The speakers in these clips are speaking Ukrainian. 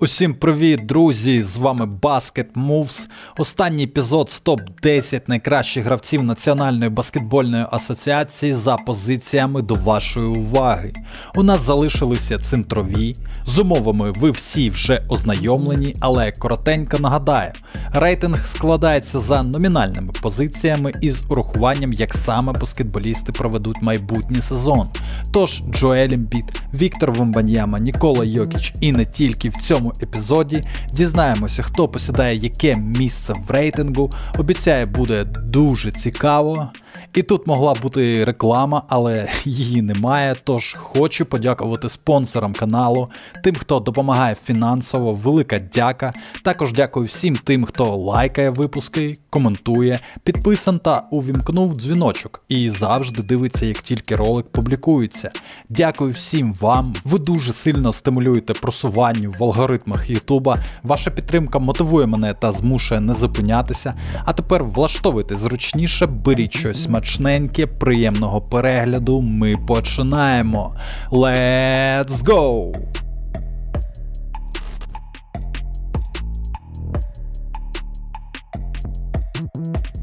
Усім привіт, друзі! З вами Basket Moves. Останній епізод з топ-10 найкращих гравців Національної баскетбольної асоціації за позиціями до вашої уваги. У нас залишилися центрові. З умовами ви всі вже ознайомлені, але коротенько нагадаю, рейтинг складається за номінальними позиціями із урахуванням, як саме баскетболісти проведуть майбутній сезон. Тож Джоель Ембіт, Віктор Вомбаньяма, Нікола Йокіч і не тільки в цьому епізоді дізнаємося, хто посідає яке місце в рейтингу. Обіцяє, буде дуже цікаво. І тут могла бути реклама, але її немає. Тож хочу подякувати спонсорам каналу, тим, хто допомагає фінансово, велика дяка. Також дякую всім тим, хто лайкає випуски, коментує, підписан та увімкнув дзвіночок і завжди дивиться, як тільки ролик публікується. Дякую всім вам. Ви дуже сильно стимулюєте просуванню в алгоритмах Ютуба. Ваша підтримка мотивує мене та змушує не зупинятися. А тепер влаштовуйте зручніше, беріть щось смачненьке, приємного перегляду. Ми починаємо. Let's go!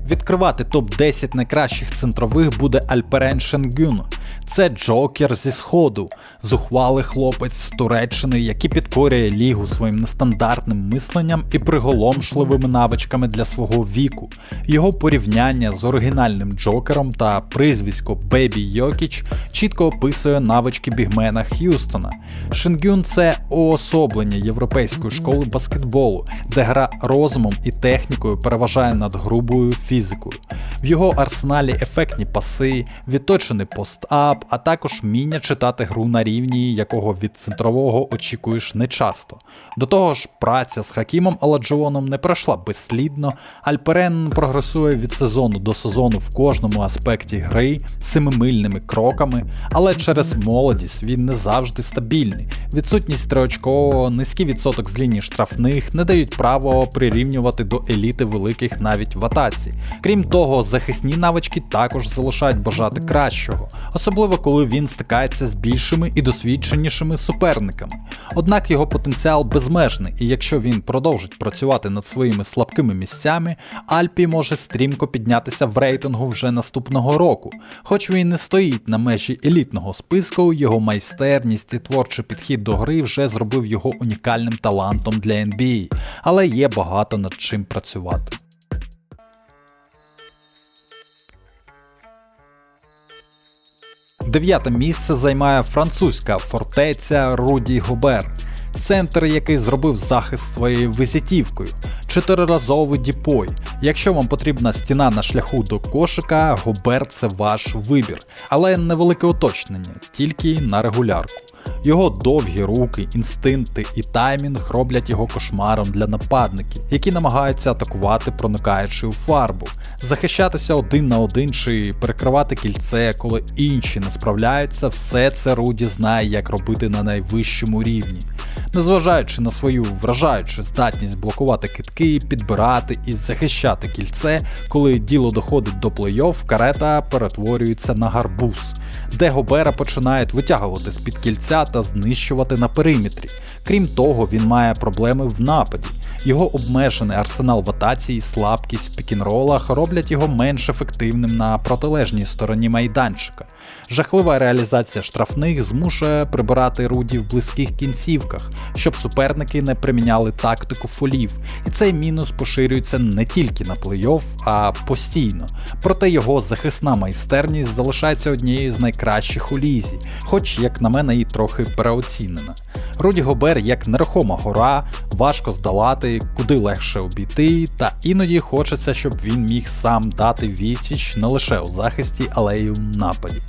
Відкривати топ-10 найкращих центрових буде Альперен Шенгюн. Це Джокер зі Сходу, зухвалий хлопець з Туреччини, який підкорює лігу своїм нестандартним мисленням і приголомшливими навичками для свого віку. Його порівняння з оригінальним Джокером та прізвисько Бебі Йокіч чітко описує навички бігмена Х'юстона. Шенгюн це уособлення європейської школи баскетболу, де гра розумом і технікою переважає над грубою фізикою. В його арсеналі ефектні паси, відточений постап, а також вміння читати гру на рівні, якого від центрового очікуєш нечасто. До того ж, праця з Хакімом Аладжоном не пройшла безслідно. Альперен прогресує від сезону до сезону в кожному аспекті гри семимильними кроками, але через молодість він не завжди стабільний. Відсутність триочкового, низький відсоток з лінії штрафних не дають право прирівнювати до еліти великих навіть в атаці. Крім того, захисні навички також залишають бажати кращого, особливо коли він стикається з більшими і досвідченішими суперниками. Однак його потенціал безмежний, і якщо він продовжить працювати над своїми слабкими місцями, Альпі може стрімко піднятися в рейтингу вже наступного року. Хоч він не стоїть на межі елітного списку, його майстерність і творчий підхід до гри вже зробив його унікальним талантом для NBA, але є багато над чим працювати. Дев'яте місце займає французька фортеця Руді Гобер, центр, який зробив захист своєю визитівкою, чотириразовий діпой. Якщо вам потрібна стіна на шляху до кошика, Гобер це ваш вибір, але невелике уточнення, тільки на регулярку. Його довгі руки, інстинкти і таймінг роблять його кошмаром для нападників, які намагаються атакувати, проникаючи у фарбу, захищатися один на один чи перекривати кільце, коли інші не справляються, все це Руді знає, як робити на найвищому рівні. Незважаючи на свою вражаючу здатність блокувати китки, підбирати і захищати кільце, коли діло доходить до плей-офф, карета перетворюється на гарбуз, де Гобера починають витягувати з під кільця та знищувати на периметрі. Крім того, він має проблеми в нападі. Його обмежений арсенал в слабкість в пікінролах роблять його менш ефективним на протилежній стороні майданчика. Жахлива реалізація штрафних змушує прибирати руді в близьких кінцівках, щоб суперники не приміняли тактику фолів, і цей мінус поширюється не тільки на плей-офф, а постійно. Проте його захисна майстерність залишається однією з найкращих у лізі, хоч, як на мене, і трохи переоцінена. Руді Гобер як нерухома гора, важко здолати, куди легше обійти, та іноді хочеться, щоб він міг сам дати відсіч не лише у захисті, але й у нападі.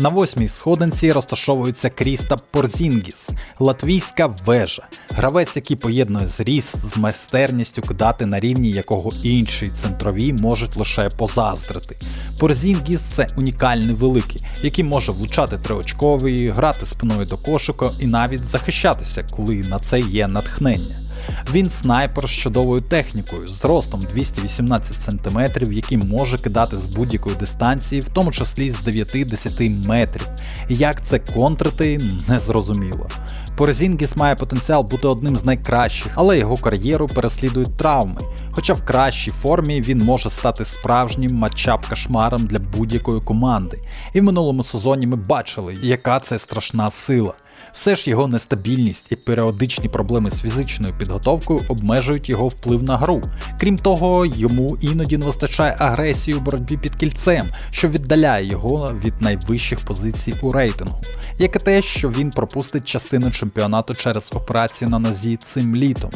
На восьмій сходинці розташовується Кріста Порзінгіс, латвійська вежа, гравець, який поєднує зріст з майстерністю кидати на рівні якого інші центрові можуть лише позаздрити. Порзінгіс це унікальний великий, який може влучати триочковий, грати спиною до кошика і навіть захищатися, коли на це є натхнення. Він снайпер з чудовою технікою, з ростом 218 см, який може кидати з будь-якої дистанції, в тому числі з 9-10 метрів. Як це контрити, незрозуміло. Порзінгіс має потенціал бути одним з найкращих, але його кар'єру переслідують травми. Хоча в кращій формі він може стати справжнім матчап кошмаром для будь-якої команди. І в минулому сезоні ми бачили, яка це страшна сила. Все ж його нестабільність і періодичні проблеми з фізичною підготовкою обмежують його вплив на гру. Крім того, йому іноді не вистачає агресії у боротьбі під кільцем, що віддаляє його від найвищих позицій у рейтингу, як і те, що він пропустить частину чемпіонату через операцію на нозі цим літом.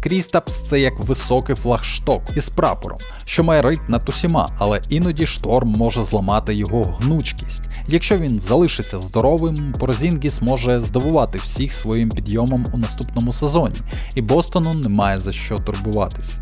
Крістапс це як високий флагшток із прапором, що має рить над усіма, але іноді шторм може зламати його гнучкість. Якщо він залишиться здоровим, Порзінгіс може здивувати всіх своїм підйомом у наступному сезоні, і Бостону немає за що турбуватись.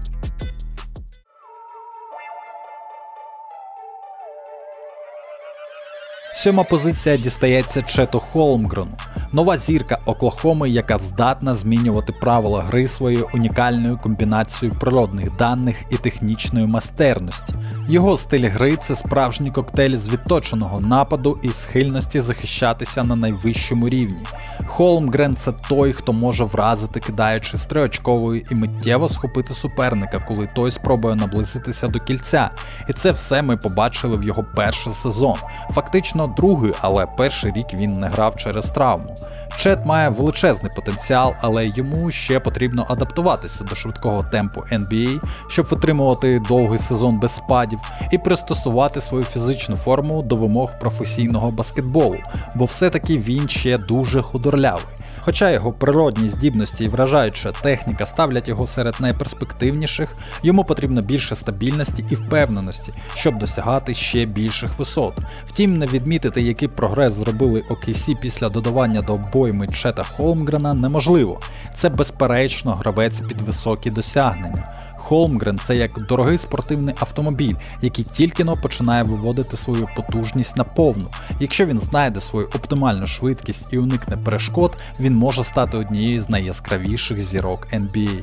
Сьома позиція дістається Чету Холмгрену, нова зірка Оклахоми, яка здатна змінювати правила гри своєю унікальною комбінацією природних даних і технічної майстерності. Його стиль гри це справжній коктейль з відточеного нападу і схильності захищатися на найвищому рівні. Холмгрен це той, хто може вразити, кидаючи з триочкової і миттєво схопити суперника, коли той спробує наблизитися до кільця. І це все ми побачили в його перший сезон. Фактично другий, але перший рік він не грав через травму. Чет має величезний потенціал, але йому ще потрібно адаптуватися до швидкого темпу NBA, щоб витримувати довгий сезон без спадів, і пристосувати свою фізичну форму до вимог професійного баскетболу, бо все-таки він ще дуже худорлявий. Хоча його природні здібності і вражаюча техніка ставлять його серед найперспективніших, йому потрібно більше стабільності і впевненості, щоб досягати ще більших висот. Втім, не відмітити, який прогрес зробили OKC після додавання до обойми Чета Холмгрена неможливо. Це безперечно гравець під високі досягнення. Холмгрен це як дорогий спортивний автомобіль, який тільки но починає виводити свою потужність на повну. Якщо він знайде свою оптимальну швидкість і уникне перешкод, він може стати однією з найяскравіших зірок NBA.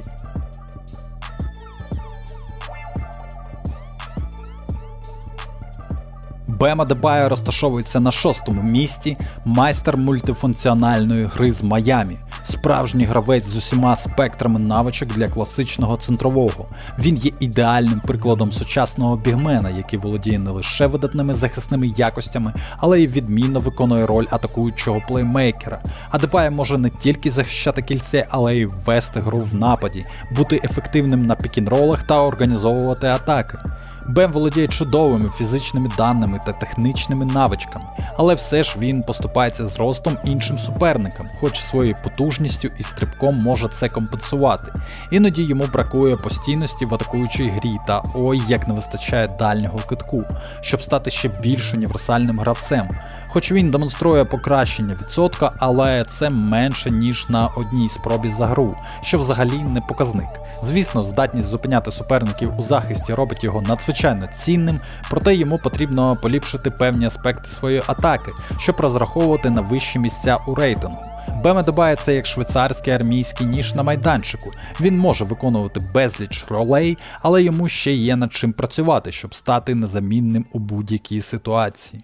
Бема Дебайо розташовується на шостому місці, майстер мультифункціональної гри з Майамі. Справжній гравець з усіма спектрами навичок для класичного центрового. Він є ідеальним прикладом сучасного бігмена, який володіє не лише видатними захисними якостями, але й відмінно виконує роль атакуючого плеймейкера. Адебай може не тільки захищати кільце, але й вести гру в нападі, бути ефективним на пікінролах та організовувати атаки. Бем володіє чудовими фізичними даними та технічними навичками, але все ж він поступається з ростом іншим суперникам, хоч своєю потужністю і стрибком може це компенсувати. Іноді йому бракує постійності в атакуючій грі та ой як не вистачає дальнього китку, щоб стати ще більш універсальним гравцем. Хоч він демонструє покращення відсотка, але це менше ніж на одній спробі за гру, що взагалі не показник. Звісно, здатність зупиняти суперників у захисті робить його надзвичайно цінним, проте йому потрібно поліпшити певні аспекти своєї атаки, щоб розраховувати на вищі місця у рейтингу. Беме це як швейцарський армійський ніж на майданчику. Він може виконувати безліч ролей, але йому ще є над чим працювати, щоб стати незамінним у будь-якій ситуації.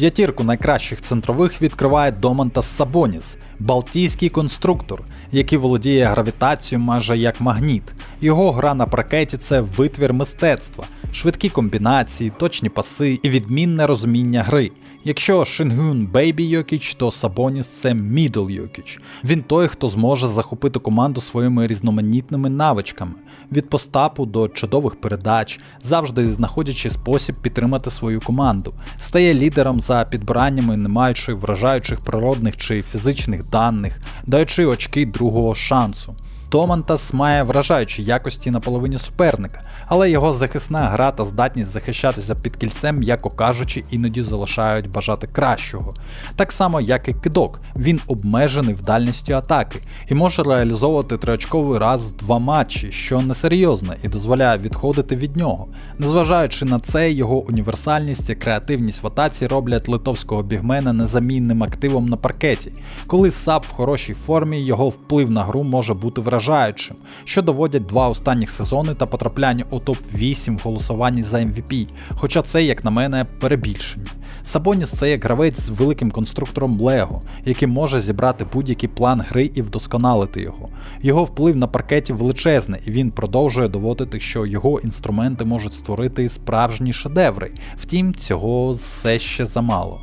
П'ятірку найкращих центрових відкриває Домантас Сабоніс, балтійський конструктор, який володіє гравітацією майже як магніт. Його гра на паркеті це витвір мистецтва, швидкі комбінації, точні паси і відмінне розуміння гри. Якщо Шингюн Бейбі Йокіч, то Сабоніс це Мідл Йокіч. Він той, хто зможе захопити команду своїми різноманітними навичками, від постапу до чудових передач, завжди знаходячи спосіб підтримати свою команду, стає лідером за підбираннями, не маючи вражаючих природних чи фізичних даних, даючи очки другого шансу. Томантас має вражаючі якості на половині суперника, але його захисна гра та здатність захищатися під кільцем, м'яко кажучи, іноді залишають бажати кращого. Так само, як і кидок, він обмежений в дальності атаки і може реалізовувати триочковий раз в два матчі, що несерйозно і дозволяє відходити від нього. Незважаючи на це, його універсальність і креативність в атаці роблять литовського бігмена незамінним активом на паркеті. Коли САП в хорошій формі, його вплив на гру може бути вражаючим, що доводять два останніх сезони та потрапляння у топ-8 в голосуванні за MVP, хоча це, як на мене, перебільшення. Сабоніс це як гравець з великим конструктором Лего, який може зібрати будь-який план гри і вдосконалити його. Його вплив на паркеті величезний, і він продовжує доводити, що його інструменти можуть створити справжні шедеври. Втім, цього все ще замало.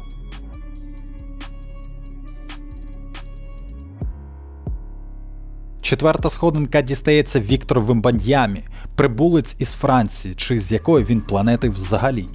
Четверта сходинка дістається Віктору Вимбандьямі, прибулець із Франції, чи з якої він планети взагалі.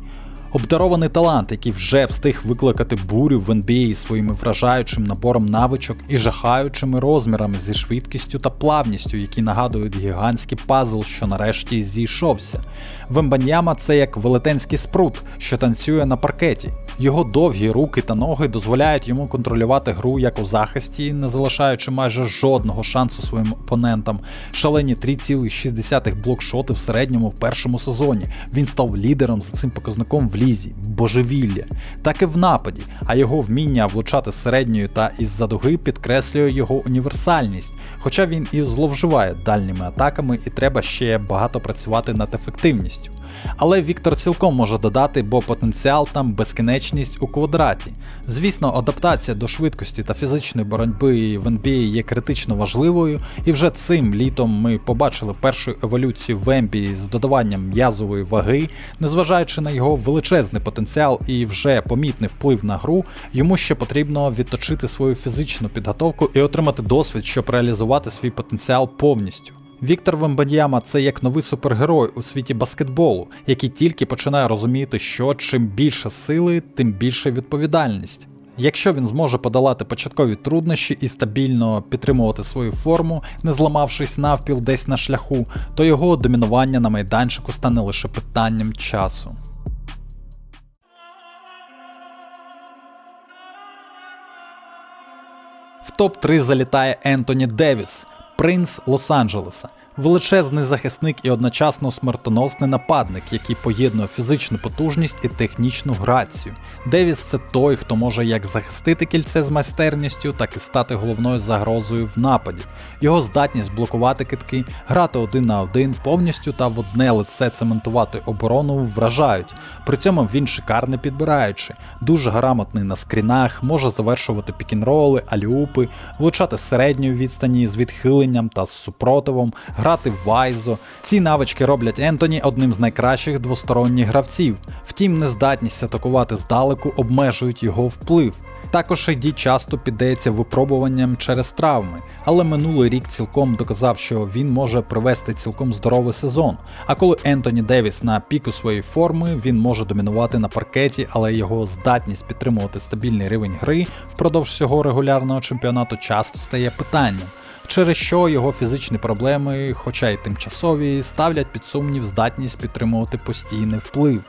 Обдарований талант, який вже встиг викликати бурю в NBA своїм вражаючим набором навичок і жахаючими розмірами зі швидкістю та плавністю, які нагадують гігантський пазл, що нарешті зійшовся. Вембаньяма це як велетенський спрут, що танцює на паркеті. Його довгі руки та ноги дозволяють йому контролювати гру як у захисті, не залишаючи майже жодного шансу своїм опонентам. Шалені 3,6 блокшоти в середньому в першому сезоні. Він став лідером за цим показником в лізі, божевілля, так і в нападі, а його вміння влучати з середньої та із-за дуги підкреслює його універсальність, хоча він і зловживає дальніми атаками і треба ще багато працювати над ефективністю. Але Віктор цілком може додати, бо потенціал там безкінечність у квадраті. Звісно, адаптація до швидкості та фізичної боротьби в NBA є критично важливою, і вже цим літом ми побачили першу еволюцію в NBA з додаванням м'язової ваги, незважаючи на його величезний потенціал і вже помітний вплив на гру, йому ще потрібно відточити свою фізичну підготовку і отримати досвід, щоб реалізувати свій потенціал повністю. Віктор Вембадьяма це як новий супергерой у світі баскетболу, який тільки починає розуміти, що чим більше сили, тим більше відповідальність. Якщо він зможе подолати початкові труднощі і стабільно підтримувати свою форму, не зламавшись навпіл десь на шляху, то його домінування на майданчику стане лише питанням часу. В топ-3 залітає Ентоні Девіс, принц Лос-Анджелеса. Величезний захисник і одночасно смертоносний нападник, який поєднує фізичну потужність і технічну грацію. Девіс це той, хто може як захистити кільце з майстерністю, так і стати головною загрозою в нападі. Його здатність блокувати китки, грати один на один, повністю та в одне лице цементувати оборону вражають. При цьому він шикарний підбираючи, дуже грамотний на скрінах, може завершувати пікінроли, аліупи, влучати з середньої відстані з відхиленням та з супротивом грати в Вайзо. Ці навички роблять Ентоні одним з найкращих двосторонніх гравців. Втім, нездатність атакувати здалеку обмежують його вплив. Також Еді часто піддається випробуванням через травми, але минулий рік цілком доказав, що він може привести цілком здоровий сезон. А коли Ентоні Девіс на піку своєї форми, він може домінувати на паркеті, але його здатність підтримувати стабільний рівень гри впродовж всього регулярного чемпіонату часто стає питанням через що його фізичні проблеми, хоча й тимчасові, ставлять під сумнів здатність підтримувати постійний вплив.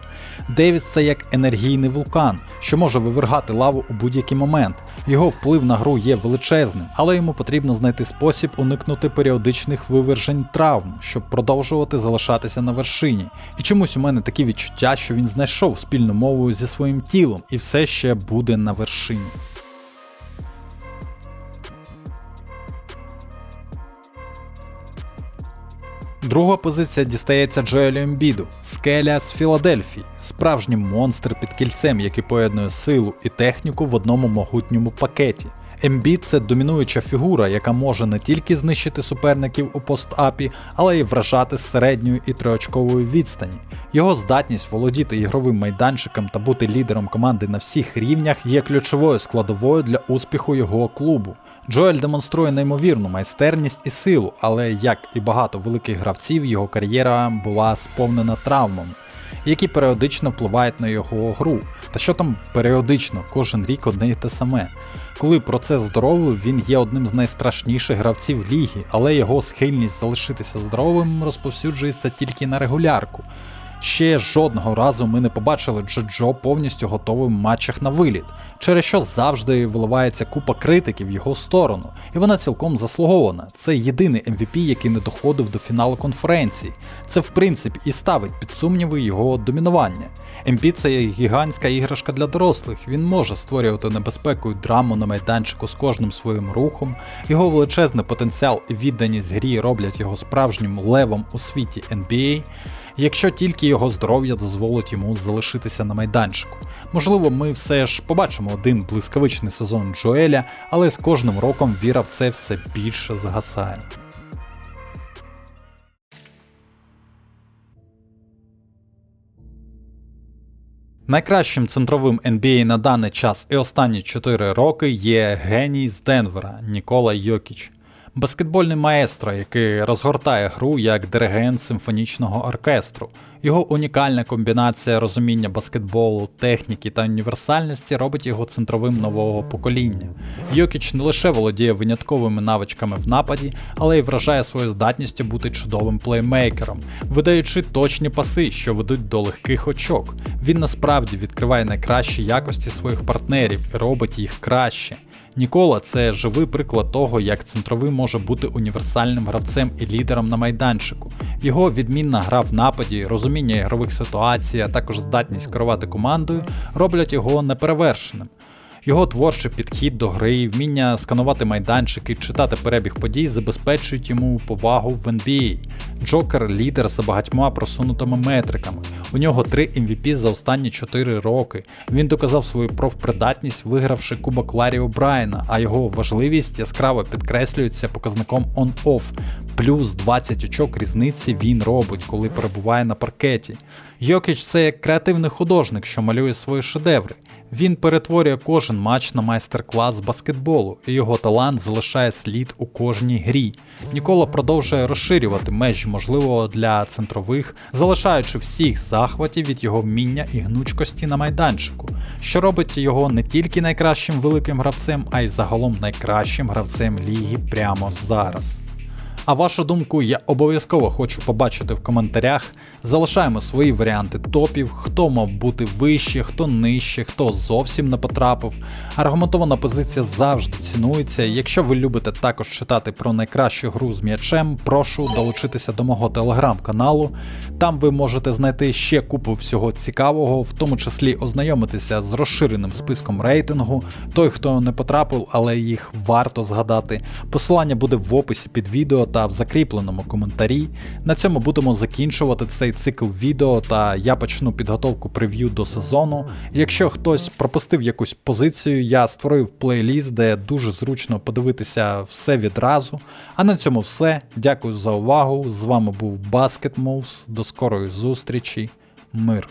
Девіс це як енергійний вулкан, що може вивергати лаву у будь-який момент. Його вплив на гру є величезним, але йому потрібно знайти спосіб уникнути періодичних вивержень травм, щоб продовжувати залишатися на вершині. І чомусь у мене такі відчуття, що він знайшов спільну мову зі своїм тілом і все ще буде на вершині. Друга позиція дістається Джоелю Ембіду, скеля з Філадельфії, справжній монстр під кільцем, який поєднує силу і техніку в одному могутньому пакеті. Ембід це домінуюча фігура, яка може не тільки знищити суперників у постапі, але й вражати з середньої і триочкової відстані. Його здатність володіти ігровим майданчиком та бути лідером команди на всіх рівнях є ключовою складовою для успіху його клубу. Джоель демонструє неймовірну майстерність і силу, але як і багато великих гравців, його кар'єра була сповнена травмами, які періодично впливають на його гру. Та що там періодично, кожен рік одне і те саме. Коли процес здоровий, він є одним з найстрашніших гравців ліги, але його схильність залишитися здоровим розповсюджується тільки на регулярку. Ще жодного разу ми не побачили Джоджо повністю готовим в матчах на виліт, через що завжди виливається купа критики в його сторону, і вона цілком заслугована. Це єдиний MVP, який не доходив до фіналу конференції. Це в принципі і ставить під сумніви його домінування. МП це гігантська іграшка для дорослих. Він може створювати небезпеку і драму на майданчику з кожним своїм рухом. Його величезний потенціал і відданість грі роблять його справжнім левом у світі NBA якщо тільки його здоров'я дозволить йому залишитися на майданчику. Можливо, ми все ж побачимо один блискавичний сезон Джоеля, але з кожним роком віра в це все більше згасає. Найкращим центровим NBA на даний час і останні 4 роки є геній з Денвера Нікола Йокіч. Баскетбольний маестро, який розгортає гру як диригент симфонічного оркестру. Його унікальна комбінація розуміння баскетболу, техніки та універсальності робить його центровим нового покоління. Йокіч не лише володіє винятковими навичками в нападі, але й вражає свою здатністю бути чудовим плеймейкером, видаючи точні паси, що ведуть до легких очок. Він насправді відкриває найкращі якості своїх партнерів і робить їх краще. Нікола це живий приклад того, як центровий може бути універсальним гравцем і лідером на майданчику. Його відмінна гра в нападі, розуміння ігрових ситуацій, а також здатність керувати командою роблять його неперевершеним. Його творчий підхід до гри, вміння сканувати майданчики, читати перебіг подій забезпечують йому повагу в NBA. Джокер лідер за багатьма просунутими метриками. У нього 3 MVP за останні 4 роки. Він доказав свою профпридатність, вигравши Кубок Ларі О'Брайена, а його важливість яскраво підкреслюється показником on-off. Плюс 20 очок різниці він робить, коли перебуває на паркеті. Йокіч це як креативний художник, що малює свої шедеври. Він перетворює кожен матч на майстер-клас баскетболу, і його талант залишає слід у кожній грі. Нікола продовжує розширювати межі можливого для центрових, залишаючи всіх захватів від його вміння і гнучкості на майданчику, що робить його не тільки найкращим великим гравцем, а й загалом найкращим гравцем ліги прямо зараз. А вашу думку я обов'язково хочу побачити в коментарях. Залишаємо свої варіанти топів, хто мав бути вище, хто нижче, хто зовсім не потрапив. Аргументована позиція завжди цінується. Якщо ви любите також читати про найкращу гру з м'ячем, прошу долучитися до мого телеграм-каналу. Там ви можете знайти ще купу всього цікавого, в тому числі ознайомитися з розширеним списком рейтингу. Той, хто не потрапив, але їх варто згадати. Посилання буде в описі під відео та в закріпленому коментарі. На цьому будемо закінчувати цей цикл відео, та я почну підготовку прев'ю до сезону. Якщо хтось пропустив якусь позицію, я створив плейліст, де дуже зручно подивитися все відразу. А на цьому все. Дякую за увагу. З вами був Basket Moves. До скорої зустрічі. Мир.